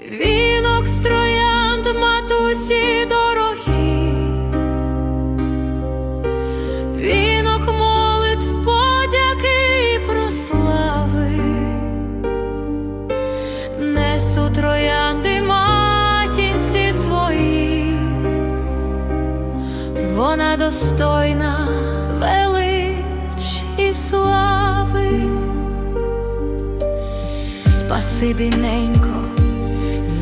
Вінок з троянд матусі дорогі, вінок молитв подяки і прослави, несу троянди матінці свої, вона достойна велич і слави. Спасибі, ненько,